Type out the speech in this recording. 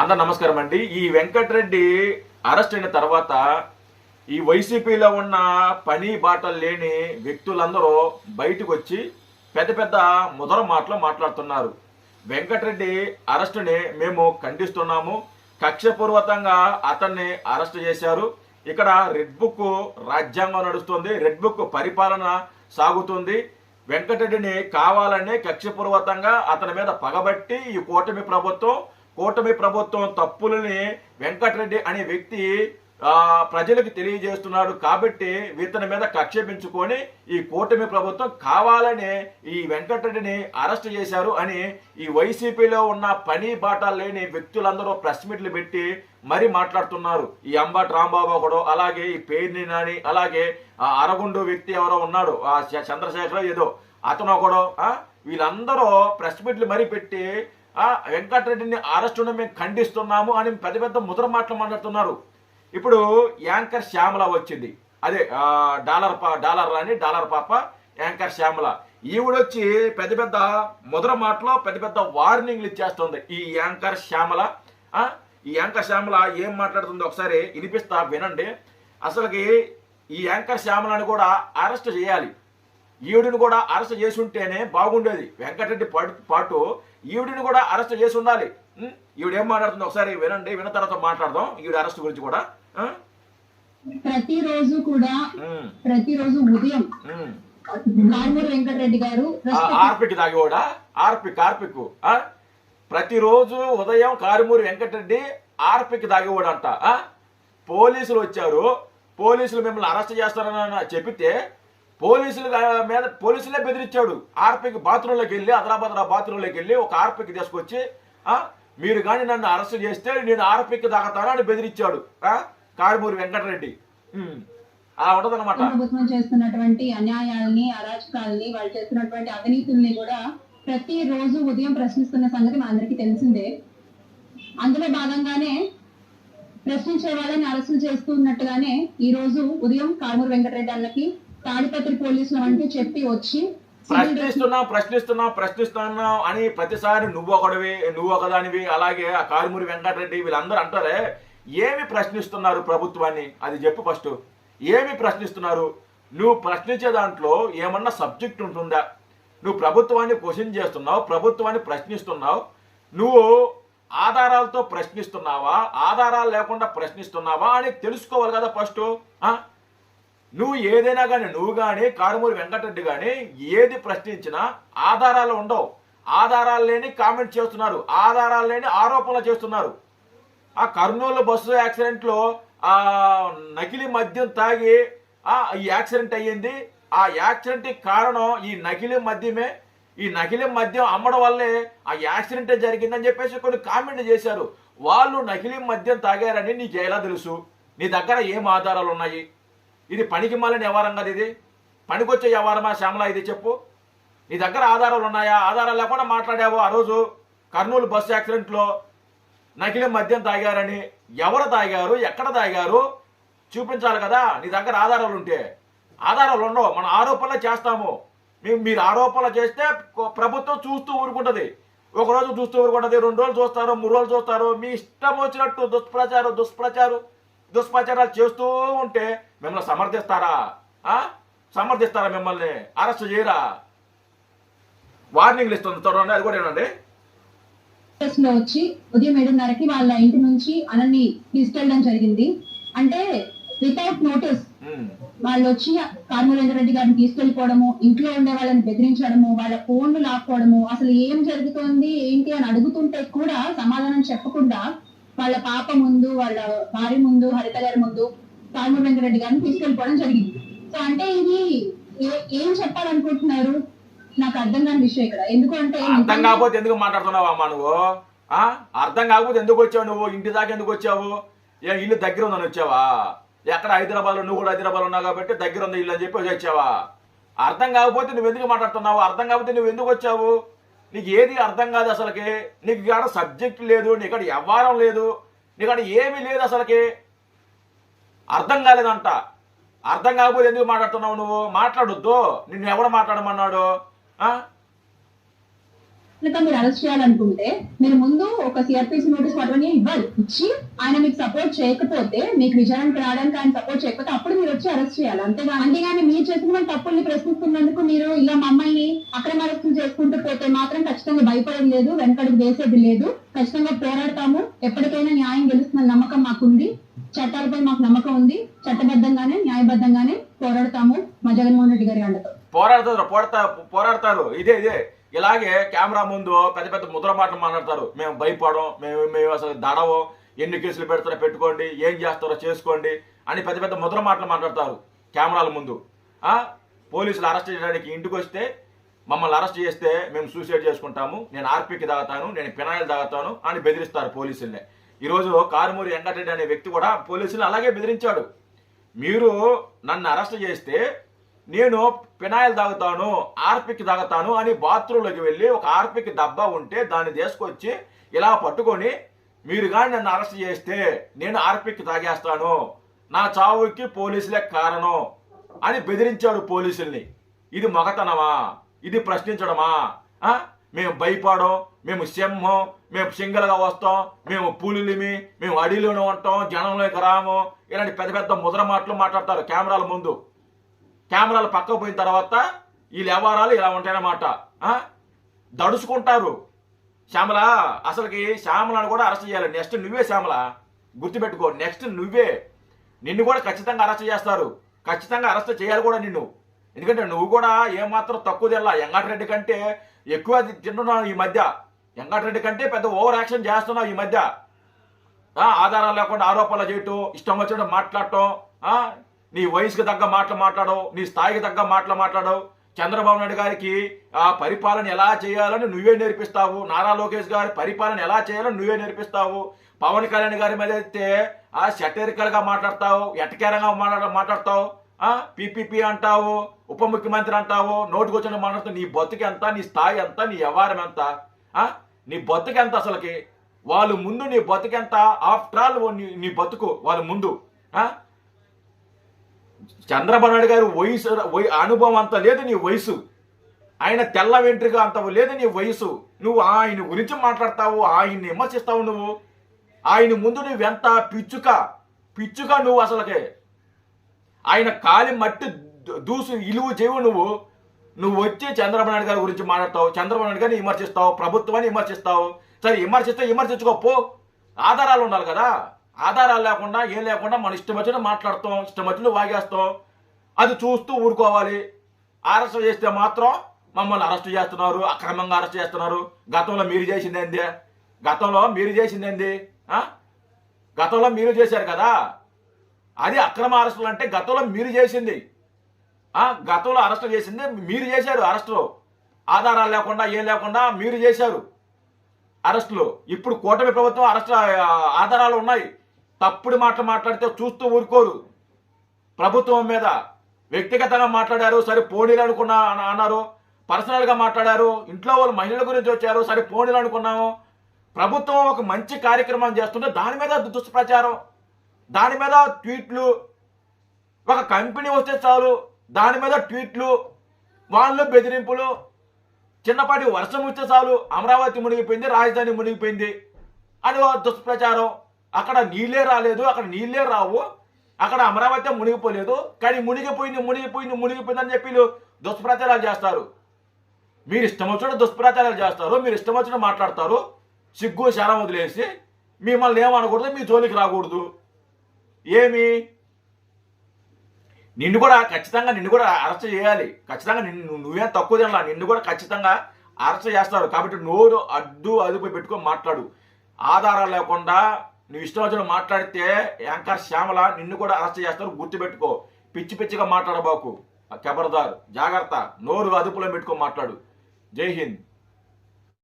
అందరు నమస్కారం అండి. ఈ వెంకటరెడ్డి అరెస్ట్ అయిన తర్వాత ఈ వైసీపీలో ఉన్న పని బాటలు లేని వ్యక్తులందరూ బయటకు వచ్చి పెద్ద పెద్ద ముదర మాటలు మాట్లాడుతున్నారు. వెంకటరెడ్డి అరెస్టుని మేము ఖండిస్తున్నాము. కక్షపూర్వకంగా అతన్ని అరెస్ట్ చేశారు. ఇక్కడ రెడ్ బుక్ రాజ్యాంగం నడుస్తుంది. రెడ్ బుక్ పరిపాలన సాగుతుంది. వెంకటరెడ్డిని కావాలని కక్షపూర్వకంగా అతని మీద పగబట్టి ఈ కూటమి ప్రభుత్వం కూటమి ప్రభుత్వం తప్పులని వెంకటరెడ్డి అనే వ్యక్తి ఆ, ప్రజలకు తెలియజేస్తున్నాడు కాబట్టి ఇతని మీద కక్ష పెంచుకొని ఈ కూటమి ప్రభుత్వం కావాలని ఈ వెంకటరెడ్డిని అరెస్ట్ చేశారు అని ఈ వైసీపీలో ఉన్న పని బాట లేని వ్యక్తులందరూ ప్రెస్ మీట్లు పెట్టి మరీ మాట్లాడుతున్నారు. ఈ అంబటి రాంబాబు ఒకడు అలాగే ఈ పేర్ని నాని అలాగే ఆ అరగుండు వ్యక్తి ఎవరో ఉన్నాడు ఆ చ- చంద్రశేఖర్ ఏదో అతను ఒకడు వీళ్ళందరూ ప్రెస్ మీట్లు మరీ పెట్టి ఆ వెంకటరెడ్డిని అరెస్టును మేము ఖండిస్తున్నాము అని పెద్ద పెద్ద ముద్ర మాటలు మాట్లాడుతున్నారు. ఇప్పుడు యాంకర్ శ్యామల వచ్చింది. అదే డాలర్ పా డాలర్ రాని డాలర్ పాప యాంకర్ శ్యామల. ఈవిడొచ్చి పెద్ద పెద్ద ముద్ర మాటలో పెద్ద పెద్ద వార్నింగ్లు ఇచ్చేస్తుంది. ఈ యాంకర్ శ్యామల ఈ యాంకర్ శ్యామల ఏం మాట్లాడుతుందో ఒకసారి వినిపిస్తా వినండి. అసలుకి ఈ యాంకర్ శ్యామలని కూడా అరెస్ట్ చేయాలి. ఈవిడిని కూడా అరెస్ట్ చేసి ఉంటేనే బాగుండేది. వెంకటరెడ్డి పాటు పాటు ఈవిడిని కూడా అరెస్ట్ చేసి ఉండాలి? ఈవిడ ఏం మాట్లాడుతుందో ఒకసారి వినండి విన్న తర్వాత మాట్లాడదాం ఈవిడ అరెస్ట్ గురించి కూడా? ప్రతిరోజు కూడా ప్రతిరోజు ఉదయం. కారుమూరి వెంకటరెడ్డి గారు ఆ ఆర్పిక్ తాగేవాడా ఆర్పిక్ ఆర్పిక్? ప్రతిరోజు ఉదయం కారుమూరి వెంకటరెడ్డి ఆర్పిక్ తాగేవాడంట ఆ? పోలీసులు వచ్చారు పోలీసులు మిమ్మల్ని అరెస్ట్ చేస్తారని చెప్పితే పోలీసులు మీద పోలీసులే బెదిరించాడు ఆర్పిక్ బాత్రూంలోకి వెళ్ళి అదరాబదరా బాత్రూంలోకి వెళ్ళి ఒక ఆర్పిక్ తీసుకొచ్చి మీరు కానీ నన్ను అరెస్ట్ చేస్తే నేను ఆర్పిక్ దాకతాను అని బెదిరించాడు ఆ? కారుమూరి వెంకటరెడ్డి ఉం. అలా ఉంటదన్నమాట ప్రభుత్వం చేస్తున్నటువంటి అన్యాయాలని అరాచకాలని వాళ్ళు చేస్తున్నటువంటి అవినీతుల్ని కూడా ప్రతి రోజు ఉదయం ప్రశ్నిస్తున్న సంగతి మనందరికీ తెలిసిందే అందులో భాగంగానే ప్రశ్నించే వాళ్ళని అరెస్టులు చేస్తూ ఉన్నట్టుగానే ఈ రోజు ఉదయం కారుమూరి వెంకటరెడ్డి అన్నకి తాడిపత్రి పోలీసులు అంటూ చెప్పి వచ్చి ప్రశ్నిస్తున్నాం ప్రశ్నిస్తున్నాం ప్రశ్నిస్తున్నాం అని ప్రతిసారి నువ్వు ఒకడివి నువ్వు ఒకదానివి అలాగే ఆ కారుమూరి వెంకటరెడ్డి వీళ్ళందరూ అంటారే ఏమి ప్రశ్నిస్తున్నారు ప్రభుత్వాన్ని? అది చెప్పు ఫస్ట్. ఏమి ప్రశ్నిస్తున్నారు? నువ్వు ప్రశ్నించే దాంట్లో ఏమన్నా సబ్జెక్ట్ ఉంటుందా? నువ్వు ప్రభుత్వాన్ని క్వశ్చన్ చేస్తున్నావు ప్రభుత్వాన్ని ప్రశ్నిస్తున్నావు నువ్వు ఆధారాలతో ప్రశ్నిస్తున్నావా ఆధారాలు లేకుండా ప్రశ్నిస్తున్నావా అని తెలుసుకోవాలి కదా ఫస్ట్ నువ్వు ఏదైనా కానీ నువ్వు కానీ కారుమూరి వెంకటరెడ్డి కానీ ఏది ప్రశ్నించినా ఆధారాలు ఉండవు. ఆధారాలు లేని కామెంట్ చేస్తున్నారు. ఆధారాలు లేని ఆరోపణలు చేస్తున్నారు. ఆ కర్నూలు బస్సు యాక్సిడెంట్లో ఆ నకిలీ మద్యం తాగి ఆ ఈ యాక్సిడెంట్ అయ్యింది. ఆ యాక్సిడెంట్కి కారణం ఈ నకిలీ మద్యమే. ఈ నకిలీ మద్యం అమ్మడం వల్లే ఆ యాక్సిడెంటే జరిగిందని చెప్పేసి కొన్ని కామెంట్ చేశారు. వాళ్ళు నకిలీ మద్యం తాగారని నీకు ఎలా తెలుసు? నీ దగ్గర ఏం ఆధారాలు ఉన్నాయి? ఇది పనికి మాలిన వ్యవహారం కదా ఇది. పనికొచ్చే వ్యవహారమా శ్యామల? ఇది చెప్పు. నీ దగ్గర ఆధారాలు ఉన్నాయా? ఆధారాలు లేకుండా మాట్లాడావు ఆ రోజు. కర్నూలు బస్సు యాక్సిడెంట్లో నకిలీ మద్యం తాగారని. ఎవరు తాగారు? ఎక్కడ తాగారు? చూపించాలి కదా. నీ దగ్గర ఆధారాలు ఉంటే. ఆధారాలు ఉండవు. మన ఆరోపణలు చేస్తాము. మేము మీరు ఆరోపణలు చేస్తే ప్రభుత్వం చూస్తూ ఊరుకుంటుంది. ఒకరోజు చూస్తూ ఊరుకుంటుంది. రెండు రోజులు చూస్తారు. మూడు రోజులు చూస్తారు. మీ ఇష్టం వచ్చినట్టు దుష్ప్రచారం దుష్ప్రచారం. దుష్ప్రచారాలు చేస్తూ ఉంటే మిమ్మల్ని సమర్థిస్తారా? ఆ? సమర్థిస్తారా మిమ్మల్ని? అరెస్ట్ చేయరా? వార్నింగ్లు ఇస్తుంది. చూడండి అది కూడా లో వచ్చి ఉదయం ఏడున్నరకి వాళ్ళ ఇంటి నుంచి అనన్ని తీసుకెళ్ళడం జరిగింది. అంటే వితౌట్ నోటీస్. వాళ్ళు వచ్చి వెంకటరెడ్డి గారిని తీసుకెళ్ళిపోవడము ఇంట్లో ఉండే వాళ్ళని బెదిరించడము వాళ్ళ ఫోన్లు లాక్కోవడము అసలు ఏం జరుగుతోంది ఏంటి అని అడుగుతుంటే కూడా సమాధానం చెప్పకుండా వాళ్ళ పాప ముందు వాళ్ళ భార్య ముందు హరిత గారి ముందు కార్మూల వెంకటరెడ్డి గారిని తీసుకెళ్ళిపోవడం జరిగింది. సో అంటే ఇది ఏ- చెప్పాలనుకుంటున్నారు? నాకు అర్థం కాని విషయం ఇక్కడ. ఎందుకంటే అర్థం కాకపోతే ఎందుకు మాట్లాడుతున్నావు అమ్మా నువ్వు? ఆ? అర్థం కాకపోతే ఎందుకు వచ్చావు నువ్వు? ఇంటి దాకా ఎందుకు వచ్చావు? ఏ ఇల్లు దగ్గర ఉందని వచ్చావా? ఎక్కడ హైదరాబాద్లో? నువ్వు కూడా హైదరాబాద్ ఉన్నావు కాబట్టి దగ్గర ఉంది ఇల్లు అని చెప్పి వచ్చావా? అర్థం కాకపోతే నువ్వు ఎందుకు మాట్లాడుతున్నావు? అర్థం కాకపోతే నువ్వు ఎందుకు వచ్చావు? నీకు ఏది అర్థం కాదు అసలుకి. నీకు ఇక్కడ సబ్జెక్ట్ లేదు నీకు ఇక్కడ వ్యవహారం లేదు నీకు ఇక్కడ ఏమీ లేదు అసలుకి. అర్థం కాలేదంట. అర్థం కాకపోతే ఎందుకు మాట్లాడుతున్నావు నువ్వు? మాట్లాడొద్దు. నిన్ను ఎవడు మాట్లాడమన్నాడు? లేక మీరు అరెస్ట్ చేయాలనుకుంటే మీరు ముందు ఒక సిఆర్పిసి నోటీస్ పట్టుకొని ఇవ్వాలి. ఇచ్చి ఆయన మీకు సపోర్ట్ చేయకపోతే మీకు విచారణకు రావడానికి ఆయన సపోర్ట్ చేయకపోతే అప్పుడు మీరు వచ్చి అరెస్ట్ చేయాలి. అంతేగా అంతేగాని మీరు చేసిన తప్పుల్ని ప్రశ్నిస్తున్నందుకు మీరు ఇలా మమ్మల్ని అక్రమ అరెస్టులు చేసుకుంటూ పోతే మాత్రం ఖచ్చితంగా భయపడేది లేదు వెనకడుగు వేసేది లేదు. ఖచ్చితంగా పోరాడతాము. ఎప్పటికైనా న్యాయం గెలుస్తున్న నమ్మకం మాకుంది. చట్టాలపై మాకు నమ్మకం ఉంది. చట్టబద్ధంగానే న్యాయబద్ధంగానే పోరాడతాము. మా జగన్మోహన్ రెడ్డి గారి అండతో. పోరాడతారు పోరాడతా పోరాడతారు. ఇదే ఇదే. ఇలాగే కెమెరా ముందు పెద్ద పెద్ద ముద్ర మాటలు మాట్లాడతారు. మేము భయపడం మేము మేము అసలు దడవం ఎన్ని కేసులు పెడతారో పెట్టుకోండి ఏం చేస్తారో చేసుకోండి అని పెద్ద పెద్ద ముద్ర మాటలు మాట్లాడతారు కెమెరాల ముందు. పోలీసులు అరెస్ట్ చేయడానికి ఇంటికి వస్తే మమ్మల్ని అరెస్ట్ చేస్తే మేము సూసైడ్ చేసుకుంటాము నేను ఆర్పీకి తాగుతాను నేను పినాయిల్ తాగుతాను అని బెదిరిస్తారు పోలీసుల్ని. ఈరోజు కారుమూరి వెంకటరెడ్డి అనే వ్యక్తి కూడా పోలీసులు అలాగే బెదిరించాడు. మీరు నన్ను అరెస్ట్ చేస్తే నేను పినాయిల్ తాగుతాను ఆర్పిక్ తాగుతాను అని బాత్రూంలోకి వెళ్ళి ఒక ఆర్పిక్ డబ్బా ఉంటే దాన్ని తీసుకొచ్చి ఇలా పట్టుకొని మీరు కానీ నన్ను అరెస్ట్ చేస్తే నేను ఆర్పిక్ తాగేస్తాను. నా చావుకి పోలీసులే కారణం అని బెదిరించాడు పోలీసుల్ని. ఇది మగతనమా? ఇది ప్రశ్నించడమా? మేము భయపడం మేము సింహం మేము సింగల్గా వస్తాం మేము పులిమి మేము అడిలోనే ఉంటాం జనంలోకి రాము. ఇలాంటి పెద్ద పెద్ద ముద్ర మాటలు మాట్లాడతారు కెమెరాల ముందు. కెమెరాలు పక్కకు పోయిన తర్వాత ఈ వ్యవహారాలు ఇలా ఉంటాయన్నమాట. దడుచుకుంటారు. శ్యామల అసలుకి శ్యామలను కూడా అరెస్ట్ చేయాలి. నెక్స్ట్ నువ్వే శ్యామల. గుర్తుపెట్టుకో నెక్స్ట్ నువ్వే. నిన్ను కూడా ఖచ్చితంగా అరెస్ట్ చేస్తారు. ఖచ్చితంగా అరెస్ట్ చేయాలి కూడా నిన్ను. ఎందుకంటే నువ్వు కూడా ఏమాత్రం తక్కువ తెల్లా ఎంగాటరెడ్డి కంటే ఎక్కువ తింటున్నావు ఈ మధ్య. ఎంగాటరెడ్డి కంటే పెద్ద ఓవర్ యాక్షన్ చేస్తున్నావు ఈ మధ్య. ఆధారాలు లేకుండా ఆరోపణలు చేయటం ఇష్టం వచ్చినట్టు మాట్లాడటం నీ వయసుకు తగ్గ మాటలు మాట్లాడవు నీ స్థాయికి తగ్గ మాటలు మాట్లాడవు. చంద్రబాబు నాయుడు గారికి ఆ పరిపాలన ఎలా చేయాలని నువ్వే నేర్పిస్తావు. నారా లోకేష్ గారి పరిపాలన ఎలా చేయాలని నువ్వే నేర్పిస్తావు. పవన్ కళ్యాణ్ గారి మీద అయితే ఆ సెటరికల్గా మాట్లాడతావు ఎటకేరంగా మాట్లాడ మాట్లాడతావు పీపీపీ అంటావు ఉప ముఖ్యమంత్రి అంటావు నోటుకొచ్చిన మాట్లాడుతూ నీ బతుకు ఎంత నీ స్థాయి ఎంత నీ వ్యవహారం ఎంత నీ బతుకు ఎంత అసలుకి? వాళ్ళు ముందు నీ బతుకు ఎంత? ఆఫ్టర్ ఆల్ నీ నీ బతుకు వాళ్ళ ముందు చంద్రబాబు నాయుడు గారి వయసు అనుభవం అంత లేదు నీ వయసు. ఆయన తెల్ల వెంట్రుక అంత లేదు నీ వయసు. నువ్వు ఆయన గురించి మాట్లాడతావు ఆయన్ని విమర్శిస్తావు నువ్వు. ఆయన ముందు నువ్వెంత పిచ్చుక పిచ్చుక నువ్వు అసలుకే. ఆయన కాలి మట్టి దూసు ఇలువు చేయవు నువ్వు. నువ్వు వచ్చి చంద్రబాబు నాయుడు గారి గురించి మాట్లాడతావు చంద్రబాబు నాయుడు గారిని విమర్శిస్తావు ప్రభుత్వాన్ని విమర్శిస్తావు. సరే విమర్శిస్తే విమర్శించుకోపో ఆధారాలు ఉండాలి కదా. ఆధారాలు లేకుండా ఏం లేకుండా మన ఇష్టం వచ్చిన మాట్లాడతాం ఇష్టం వచ్చిన వాగేస్తాం. అది చూస్తూ ఊరుకోవాలి. అరెస్ట్ చేస్తే మాత్రం మమ్మల్ని అరెస్ట్ చేస్తున్నారు అక్రమంగా అరెస్ట్ చేస్తున్నారు. గతంలో మీరు చేసింది ఏంది? గతంలో మీరు చేసింది ఏంది? గతంలో మీరు చేశారు కదా? అది అక్రమ అరెస్టులు అంటే గతంలో మీరు చేసింది. గతంలో అరెస్ట్ చేసింది మీరు చేశారు అరెస్టులు ఆధారాలు లేకుండా ఏం లేకుండా మీరు చేశారు అరెస్టులు. ఇప్పుడు కూటమి ప్రభుత్వం అరెస్ట్ ఆధారాలు ఉన్నాయి. తప్పుడు మాటలు మాట్లాడితే చూస్తూ ఊరుకోరు. ప్రభుత్వం మీద వ్యక్తిగతంగా మాట్లాడారు సరే పోనీలు అనుకున్నా అన్నారు పర్సనల్గా మాట్లాడారు ఇంట్లో వాళ్ళు మహిళల గురించి వచ్చారు సరే పోనీలు అనుకున్నాము. ప్రభుత్వం ఒక మంచి కార్యక్రమం చేస్తుంటే దాని మీద దుష్ప్రచారం దాని మీద ట్వీట్లు ఒక కంపెనీ వస్తే చాలు దాని మీద ట్వీట్లు వాళ్ళు బెదిరింపులు చిన్నపాటి వర్షం వస్తే చాలు అమరావతి మునిగిపోయింది రాజధాని మునిగిపోయింది అని దుష్ప్రచారం. అక్కడ నీళ్ళే రాలేదు అక్కడ నీళ్ళే రావు. అక్కడ అమరావతి మునిగిపోలేదు. కానీ మునిగిపోయింది మునిగిపోయింది మునిగిపోయింది అని చెప్పి వీళ్ళు దుష్ప్రచారాలు చేస్తారు. మీరు ఇష్టం వచ్చిన దుష్ప్రచారాలు చేస్తారు మీరు ఇష్టం వచ్చిన మాట్లాడతారు. సిగ్గు శరం వదిలేసి మిమ్మల్ని ఏమనకూడదు మీ జోలికి రాకూడదు. ఏమి? నిన్ను కూడా ఖచ్చితంగా నిన్ను కూడా అరెస్ట్ చేయాలి. ఖచ్చితంగా నిన్ను నువ్వేం తక్కువ తినలా. నిన్ను కూడా ఖచ్చితంగా అరెస్ట్ చేస్తారు. కాబట్టి నోరు అడ్డు అదుపు పెట్టుకొని మాట్లాడు. ఆధారాలు లేకుండా నువ్వు ఇష్టం మాట్లాడితే యాంకర్ శ్యామల నిన్ను కూడా అరెస్ట్ చేస్తారు గుర్తుపెట్టుకో. పిచ్చి పిచ్చిగా మాట్లాడబాకు. కెబర్దార్ జాగ్రత్త. నోరు అదుపులో పెట్టుకో మాట్లాడు. జై హింద్.